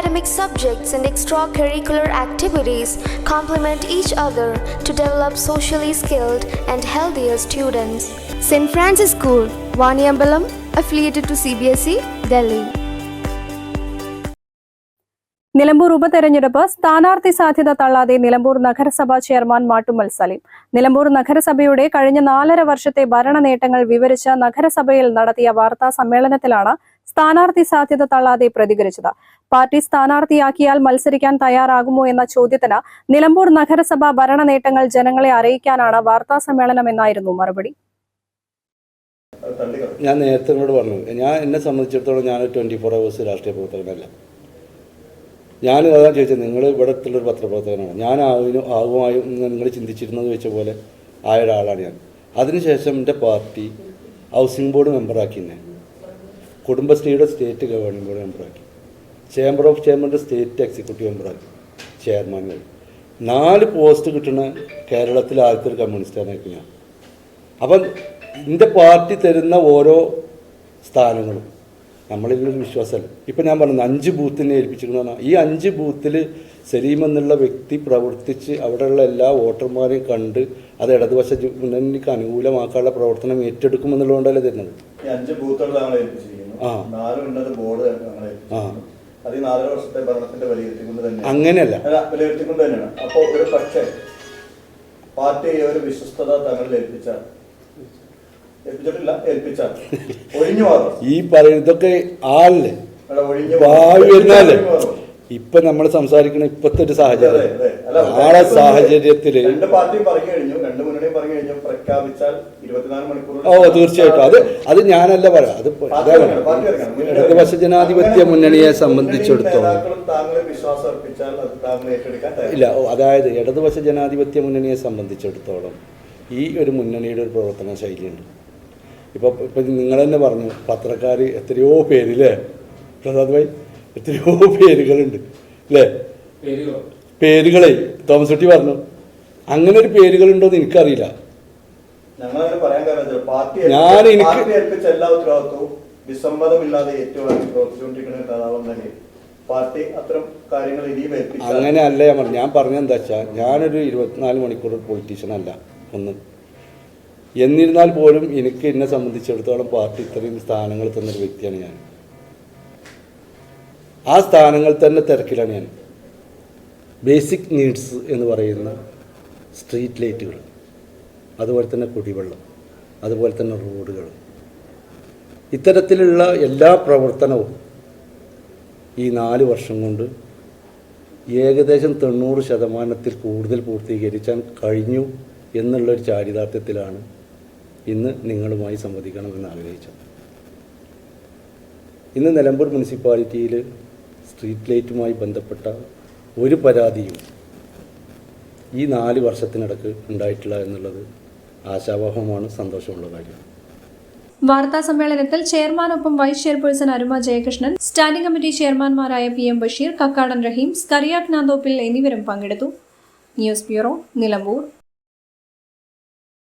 academic subjects and extracurricular activities complement each other to develop socially skilled and healthier students. St. Francis School, Vaniambalam, affiliated to CBSE, Delhi. Nilambur ഉപതെരഞ്ഞെടുപ്പ് സ്ഥാനാർത്ഥി സാധ്യത തള്ളാതെ നിലമ്പൂർ നഗരസഭാ chairman Mattumal Saleem Nilambur നഗരസഭയുടെ കഴിഞ്ഞ നാലര വർഷത്തെ ഭരണ നേട്ടങ്ങൾ വിവരിച്ച നഗരസഭയിൽ നടത്തിയ വാർത്താ സമ്മേളനത്തിലാണ് സ്ഥാനാർത്ഥി സാധ്യത തള്ളാതെ പ്രതികരിച്ചത്. പാർട്ടി സ്ഥാനാർത്ഥിയാക്കിയാൽ മത്സരിക്കാൻ തയ്യാറാകുമോ എന്ന ചോദ്യത്തിന് നിലമ്പൂർ നഗരസഭ ഭരണ നേട്ടങ്ങൾ ജനങ്ങളെ അറിയിക്കാനാണ് വാർത്താ സമ്മേളനം എന്നായിരുന്നു മറുപടി. ഞാൻ നേരത്തെ എന്നോട് പറഞ്ഞു. ഞാൻ എന്നെ സംബന്ധിച്ചിടത്തോളം ഞാൻ ട്വന്റി ഫോർ അവേഴ്സ് രാഷ്ട്രീയ പ്രവർത്തകനല്ല. ഞാൻ അതാണ് ചോദിച്ചത് നിങ്ങൾ ഇവിടെ ഒരു പത്രപ്രവർത്തകനാണ്. ഞാൻ ആവിനും ആകുമായും നിങ്ങൾ ചിന്തിച്ചിരുന്നത് വെച്ച പോലെ ആയ ഒരാളാണ് ഞാൻ. അതിനുശേഷം എന്റെ പാർട്ടി ഹൗസിംഗ് ബോർഡ് മെമ്പറാക്കി എന്നെ. കുടുംബശ്രീയുടെ സ്റ്റേറ്റ് ഗവേണിംഗ് ബോർഡ് മെമ്പറാക്കി. ചേംബർ ഓഫ് ചേംബറിന്റെ സ്റ്റേറ്റ് എക്സിക്യൂട്ടീവ് മെമ്പറാക്കി ചെയർമാനുകൾ നാല് പോസ്റ്റ് കിട്ടുന്ന കേരളത്തിലെ ആദ്യത്തെ ഒരു കമ്മ്യൂണിസ്റ്റാനായിരിക്കും ഞാൻ. അപ്പം എന്റെ പാർട്ടി തരുന്ന ഓരോ സ്ഥാനങ്ങളും നമ്മളിലൊരു വിശ്വാസമല്ല. ഇപ്പം ഞാൻ പറഞ്ഞത് അഞ്ച് ബൂത്തിനെ ഏൽപ്പിച്ചിരിക്കുന്ന ഈ അഞ്ച് ബൂത്തിൽ സലീം എന്നുള്ള വ്യക്തി പ്രവർത്തിച്ച് അവിടെയുള്ള എല്ലാ വോട്ടർമാരെയും കണ്ട് അത് ഇടതുവശം മുന്നണിക്ക് അനുകൂലമാക്കാനുള്ള പ്രവർത്തനം ഏറ്റെടുക്കുമെന്നുള്ളതുകൊണ്ടല്ലേ തരുന്നത്? അഞ്ച് ബൂത്തുകളാണ് ഞങ്ങൾ ഏൽപ്പിച്ചിരിക്കുന്നു ആ. നാല് ഉന്നത ബോർഡ് ഞങ്ങൾ ഏൽപ്പിച്ചിരിക്കുന്നു അത് ഈ നാലര വർഷത്തെ ഭരണത്തിന്റെ വിലയിരുത്തിക്കൊണ്ട് തന്നെ അങ്ങനെയല്ല. അല്ല, വിലയിരുത്തിക്കൊണ്ട് തന്നെയാണ്. അപ്പോൾ ഒരു പക്ഷേ പാർട്ടി ഒരു വിശ്വസ്തത തങ്ങളിൽ ഏൽപ്പിച്ചാൽ ഏൽപ്പിച്ചിട്ടില്ല ഏൽപ്പിച്ചാൽ ഒഴിഞ്ഞു മാറും. ഈ പറയുന്നതൊക്കെ ആളല്ലേ ഒഴിഞ്ഞു വരുന്നാലേ. ഇപ്പൊ നമ്മൾ സംസാരിക്കുന്ന ഇപ്പോഴത്തെ ഒരു സാഹചര്യം. നാളെ സാഹചര്യത്തിൽ ഓ തീർച്ചയായിട്ടും. അത് അത് ഞാനല്ല പറയാം. അത് ഇപ്പൊ. ഇടതുപക്ഷ ജനാധിപത്യ മുന്നണിയെ സംബന്ധിച്ചിടത്തോളം. ഇല്ല ഓ, അതായത് ഇടതുപക്ഷ ജനാധിപത്യ മുന്നണിയെ സംബന്ധിച്ചിടത്തോളം ഈ ഒരു മുന്നണിയുടെ ഒരു പ്രവർത്തന ശൈലിയുണ്ട്. ഇപ്പോൾ ഇപ്പൊ നിങ്ങൾ തന്നെ പറഞ്ഞു പത്രക്കാർ എത്രയോ പേരില്ലേ പ്രസാദ് ഭായി എത്രയോ പേരുകളുണ്ട്. അല്ലേ പേരുകളെ? തോമസ് കുട്ടി പറഞ്ഞു? അങ്ങനെ ഒരു പേരുകളുണ്ടോ എന്ന് എനിക്കറിയില്ല ഞാൻ എനിക്ക് വിസമ്മതമില്ലാതെ ഏറ്റവും പാർട്ടി അത്തരം കാര്യങ്ങൾ ഇനിയും ഏൽപ്പിച്ചാൽ അങ്ങനെ അല്ല ഞാൻ പറഞ്ഞു ഞാൻ പറഞ്ഞത് എന്താ വെച്ചാൽ ഞാനൊരു ഇരുപത്തിനാല് മണിക്കൂർ പൊളിറ്റീഷ്യൻ അല്ല ഒന്ന്. എന്നിരുന്നാൽ പോലും എനിക്ക് എന്നെ സംബന്ധിച്ചിടത്തോളം പാർട്ടി ഇത്രയും സ്ഥാനങ്ങൾ തന്നൊരു വ്യക്തിയാണ് ഞാൻ. ആ സ്ഥാനങ്ങൾ തന്നെ തിരക്കിലാണ് ഞാൻ. ബേസിക് നീഡ്സ് എന്ന് പറയുന്ന സ്ട്രീറ്റ് ലൈറ്റുകൾ അതുപോലെ തന്നെ കുടിവെള്ളം അതുപോലെ തന്നെ റോഡുകൾ. ഇത്തരത്തിലുള്ള എല്ലാ പ്രവർത്തനവും ഈ നാല് വർഷം കൊണ്ട് ഏകദേശം തൊണ്ണൂറ് ശതമാനത്തിൽ കൂടുതൽ പൂർത്തീകരിക്കാൻ കഴിഞ്ഞു എന്നുള്ളൊരു ചാരിതാർത്ഥ്യത്തിലാണ് ഇന്ന് നിങ്ങളുമായി സംവദിക്കണമെന്ന് ആഗ്രഹിച്ചത്. ഇന്ന് നിലമ്പൂർ മുനിസിപ്പാലിറ്റിയിൽ സ്ട്രീറ്റ് ലൈറ്റുമായി ബന്ധപ്പെട്ട ഒരു പരാതിയും ഈ നാല് വർഷത്തിനിടക്ക് ഉണ്ടായിട്ടില്ല എന്നുള്ളത് ആശാവഹമാണ് സന്തോഷമുള്ള കാര്യം. വാർത്താ സമ്മേളനത്തിൽ ചെയർമാനൊപ്പം vice chairperson Aruma Jayakrishnan standing committee ചെയർമാൻമാരായ P M Basheer Kakkadan Raheem സ്കറിയാക് നാന്തോപ്പിൽ എന്നിവരും പങ്കെടുത്തു. News bureau Nilambur.